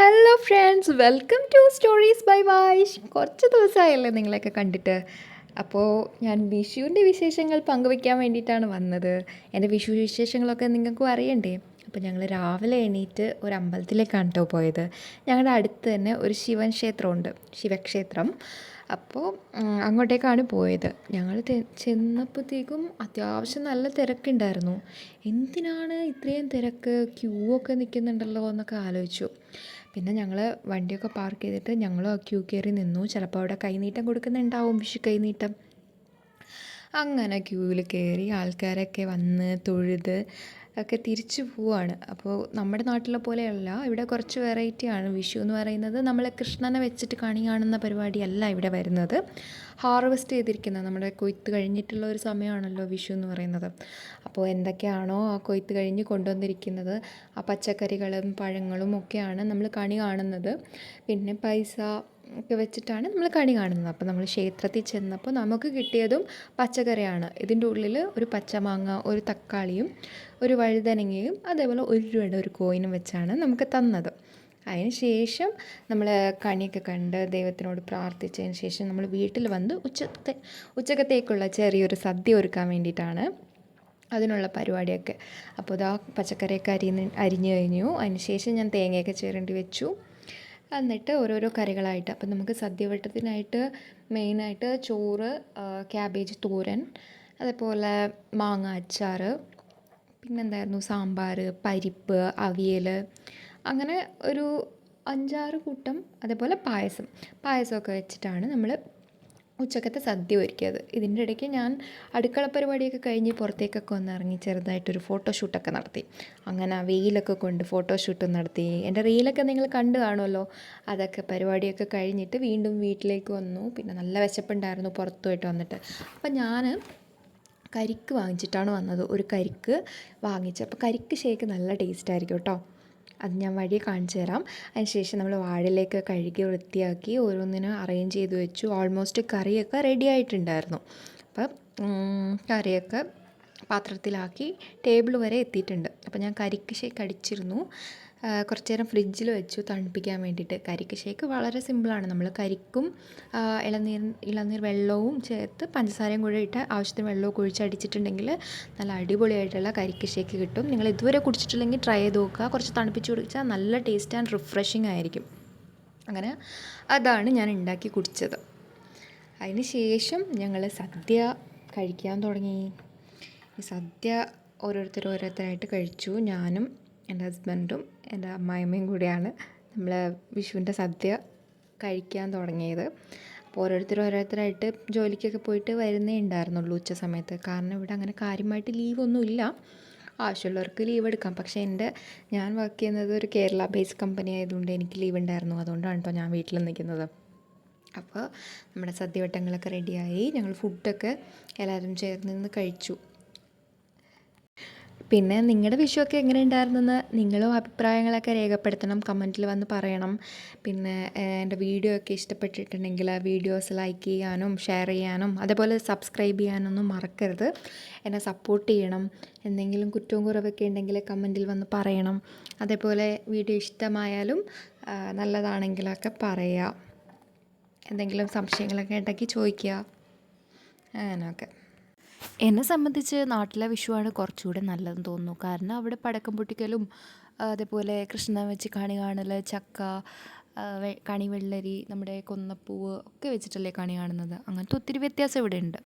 Hello friends welcome to stories by വായിഷ് കുറച്ച് ദിവസമായല്ലേ നിങ്ങളെയൊക്കെ കണ്ടിട്ട്. അപ്പോൾ ഞാൻ വിഷുവിന്റെ വിശേഷങ്ങൾ പങ്കുവയ്ക്കാൻ വേണ്ടിയിട്ടാണ് വന്നത്. എന്റെ വിഷു വിശേഷങ്ങളൊക്കെ നിങ്ങൾക്കും അറിയണ്ടേ? അപ്പോൾ ഞങ്ങൾ രാവിലെ എണീറ്റ് ഒരു അമ്പലത്തിലേക്കാണ് കേട്ടോ പോയത്. ഞങ്ങളുടെ അടുത്ത് തന്നെ ഒരു ശിവൻ ക്ഷേത്രമുണ്ട് ശിവക്ഷേത്രം. അപ്പോൾ അങ്ങോട്ടേക്കാണ് പോയത്. ഞങ്ങൾ ചെന്നപ്പോഴത്തേക്കും അത്യാവശ്യം നല്ല തിരക്കുണ്ടായിരുന്നു. എന്തിനാണ് ഇത്രയും തിരക്ക്? ക്യൂ ഒക്കെ നിൽക്കുന്നുണ്ടല്ലോ എന്നൊക്കെ ആലോചിച്ചു. പിന്നെ ഞങ്ങൾ വണ്ടിയൊക്കെ പാർക്ക് ചെയ്തിട്ട് ഞങ്ങളും ആ ക്യൂ കയറി നിന്നു. ചിലപ്പോൾ അവിടെ കൈനീട്ടം കൊടുക്കുന്നുണ്ടാവും വിഷു കൈനീട്ടം. അങ്ങനെ ക്യൂവിൽ കയറി ആൾക്കാരൊക്കെ വന്ന് തൊഴുത് ഒക്കെ തിരിച്ചു പോവാണ്. അപ്പോൾ നമ്മുടെ നാട്ടിലെ പോലെയല്ല ഇവിടെ കുറച്ച് വെറൈറ്റിയാണ് വിഷു എന്ന് പറയുന്നത് നമ്മൾ കൃഷ്ണനെ വെച്ചിട്ട് കണി കാണുന്ന പരിപാടിയല്ല ഇവിടെ വരുന്നത്. ഹാർവെസ്റ്റ് ചെയ്തിരിക്കുന്ന നമ്മുടെ കൊയ്ത്ത് കഴിഞ്ഞിട്ടുള്ള ഒരു സമയമാണല്ലോ വിഷു എന്ന് പറയുന്നത്. അപ്പോൾ എന്തൊക്കെയാണോ ആ കൊയ്ത്ത് കഴിഞ്ഞ് കൊണ്ടുവന്നിരിക്കുന്നത്. ആ പച്ചക്കറികളും പഴങ്ങളും ഒക്കെയാണ് നമ്മൾ കണി കാണുന്നത്. പിന്നെ പൈസ ഒക്കെ വെച്ചിട്ടാണ് നമ്മൾ കണി കാണുന്നത്. അപ്പോൾ നമ്മൾ ക്ഷേത്രത്തിൽ ചെന്നപ്പോൾ നമുക്ക് കിട്ടിയതും പച്ചക്കറിയാണ്. ഇതിന്റെ ഉള്ളിൽ ഒരു പച്ചമാങ്ങ ഒരു തക്കാളിയും ഒരു വഴുതനങ്ങയും അതേപോലെ ഒരു രൂപയുടെ ഒരു കോയിനും വെച്ചാണ് നമുക്ക് തന്നത്. ശേഷം നമ്മൾ കണിയൊക്കെ കണ്ട് ദൈവത്തിനോട് പ്രാർത്ഥിച്ചതിന് ശേഷം നമ്മൾ വീട്ടിൽ വന്ന് ഉച്ചത്തെ ഉച്ചക്കത്തേക്കുള്ള ചെറിയൊരു സദ്യ ഒരുക്കാൻ വേണ്ടിയിട്ടാണ് അതിനുള്ള പരിപാടിയൊക്കെ. അപ്പോൾ ഇതാ പച്ചക്കറിയൊക്കെ അരിഞ്ഞ് അരിഞ്ഞു കഴിഞ്ഞു. അതിന് ശേഷം ഞാൻ തേങ്ങയൊക്കെ ചേരേണ്ടി വെച്ചു. എന്നിട്ട് ഓരോരോ കറികളായിട്ട്. അപ്പം നമുക്ക് സദ്യവട്ടത്തിനായിട്ട് മെയിനായിട്ട് ചോറ് ക്യാബേജ് തോരൻ അതേപോലെ മാങ്ങ അച്ചാർ പിന്നെന്തായിരുന്നു? സാമ്പാർ പരിപ്പ് അവിയൽ അങ്ങനെ ഒരു അഞ്ചാറ് കൂട്ടം അതേപോലെ പായസം. പായസമൊക്കെ വെച്ചിട്ടാണ് നമ്മൾ ഉച്ചക്കത്തെ സദ്യ ഒരുക്കിയത് ഇതിന്റെ ഇടയ്ക്ക് ഞാൻ അടുക്കള പരിപാടിയൊക്കെ കഴിഞ്ഞ് പുറത്തേക്കൊക്കെ ഒന്ന് ഇറങ്ങി ചെറുതായിട്ടൊരു ഫോട്ടോഷൂട്ടൊക്കെ നടത്തി. അങ്ങനെ വെയിലൊക്കെ കൊണ്ട് ഫോട്ടോഷൂട്ടും നടത്തി. എന്റെ റീലൊക്കെ നിങ്ങൾ കണ്ടു കാണുമല്ലോ. അതൊക്കെ പരിപാടിയൊക്കെ കഴിഞ്ഞിട്ട് വീണ്ടും വീട്ടിലേക്ക് വന്നു. പിന്നെ നല്ല വിശപ്പുണ്ടായിരുന്നു പുറത്തുമായിട്ട് വന്നിട്ട്. അപ്പം ഞാൻ കരിക്ക് വാങ്ങിച്ചിട്ടാണ് വന്നത്. ഒരു കരിക്ക് വാങ്ങിച്ചു അപ്പോൾ കരിക്ക് ഷേക്ക് നല്ല ടേസ്റ്റ് ആയിരിക്കും കേട്ടോ. അത് ഞാൻ വഴി കാണിച്ചു തരാം. അതിനുശേഷം നമ്മൾ വാഴയിലേക്ക് കഴുകി വൃത്തിയാക്കി ഓരോന്നിനും അറേഞ്ച് ചെയ്ത് വെച്ചു. ഓൾമോസ്റ്റ് കറിയൊക്കെ റെഡി ആയിട്ടുണ്ടായിരുന്നു. അപ്പം കറിയൊക്കെ പാത്രത്തിലാക്കി ടേബിൾ വരെ എത്തിയിട്ടുണ്ട്. അപ്പോൾ ഞാൻ കരിക്ക് ഷേക്ക് കുറച്ച് നേരം ഫ്രിഡ്ജിൽ വെച്ചു തണുപ്പിക്കാൻ വേണ്ടിയിട്ട്. കരിക്ക് ഷേക്ക് വളരെ സിമ്പിളാണ് നമ്മൾ കരിക്കും ഇളനീർ ഇളനീർ വെള്ളവും ചേർത്ത് പഞ്ചസാരയും കൂടെ ഇട്ട് ആവശ്യത്തിന് വെള്ളവും ഒഴിച്ചടിച്ചിട്ടുണ്ടെങ്കിൽ നല്ല അടിപൊളിയായിട്ടുള്ള കരിക്ക് ഷേക്ക് കിട്ടും. നിങ്ങൾ ഇതുവരെ കുടിച്ചിട്ടില്ലെങ്കിൽ ട്രൈ ചെയ്ത് നോക്കുക. കുറച്ച് തണുപ്പിച്ച് കുടിച്ചാൽ നല്ല ടേസ്റ്റ് ആൻഡ് റിഫ്രഷിങ് ആയിരിക്കും. അങ്ങനെ അതാണ് ഞാൻ ഉണ്ടാക്കി കുടിച്ചത്. അതിന് ശേഷം ഞങ്ങൾ സദ്യ കഴിക്കാൻ തുടങ്ങി. ഈ സദ്യ ഓരോരുത്തർ ഓരോരുത്തരായിട്ട് കഴിച്ചു. ഞാനും എന്റെ ഹസ്ബൻഡും എന്റെ അമ്മായിമ്മയും കൂടിയാണ് നമ്മൾ വിഷുവിന്റെ സദ്യ കഴിക്കാൻ തുടങ്ങിയത്. അപ്പോൾ ഓരോരുത്തർ ഓരോരുത്തരായിട്ട് ജോലിക്കൊക്കെ പോയിട്ട് വരുന്നേ ഉണ്ടായിരുന്നുള്ളൂ ഉച്ച സമയത്ത്. കാരണം ഇവിടെ അങ്ങനെ കാര്യമായിട്ട് ലീവൊന്നുമില്ല. ആവശ്യമുള്ളവർക്ക് ലീവ് എടുക്കാം. പക്ഷേ എന്റെ ഞാൻ വർക്ക് ചെയ്യുന്നത് ഒരു കേരള ബേസ് കമ്പനി ആയതുകൊണ്ട് എനിക്ക് ലീവ് ഉണ്ടായിരുന്നു. അതുകൊണ്ടാണ് കേട്ടോ ഞാൻ വീട്ടിൽ നിൽക്കുന്നത്. അപ്പോൾ നമ്മുടെ സദ്യവട്ടങ്ങളൊക്കെ റെഡിയായി ഞങ്ങൾ ഫുഡൊക്കെ എല്ലാവരും ചേർന്ന് നിന്ന് കഴിച്ചു. പിന്നെ നിങ്ങളുടെ വിഷുവൊക്കെ എങ്ങനെ ഉണ്ടായിരുന്നെന്ന് നിങ്ങളും അഭിപ്രായങ്ങളൊക്കെ രേഖപ്പെടുത്തണം കമന്റിൽ വന്ന് പറയണം. പിന്നെ എന്റെ വീഡിയോ ഒക്കെ ഇഷ്ടപ്പെട്ടിട്ടുണ്ടെങ്കിൽ വീഡിയോസ് ലൈക്ക് ചെയ്യാനും ഷെയർ ചെയ്യാനും അതേപോലെ സബ്സ്ക്രൈബ് ചെയ്യാനൊന്നും മറക്കരുത്. എന്നെ സപ്പോർട്ട് ചെയ്യണം. എന്തെങ്കിലും കുറ്റവും കുറവൊക്കെ ഉണ്ടെങ്കിൽ കമന്റിൽ വന്ന് പറയണം. അതേപോലെ വീഡിയോ ഇഷ്ടമായാലും നല്ലതാണെങ്കിലൊക്കെ പറയുക എന്തെങ്കിലും സംശയങ്ങളൊക്കെ ഉണ്ടെങ്കിൽ ചോദിക്കുക. അങ്ങനെയൊക്കെ. എന്നെ സംബന്ധിച്ച് നാട്ടിലെ വിഷുവാണ് കുറച്ചുകൂടെ നല്ലതെന്ന് തോന്നുന്നു. കാരണം അവിടെ പടക്കം പൊട്ടിക്കലും അതേപോലെ കൃഷ്ണൻ വെച്ച് കണി കാണൽ ചക്ക കണി വെള്ളരി നമ്മുടെ കൊന്നപ്പൂവ് ഒക്കെ വെച്ചിട്ടല്ലേ കണി കാണുന്നത്. അങ്ങനത്തെ ഒത്തിരി വ്യത്യാസം ഇവിടെ ഉണ്ട്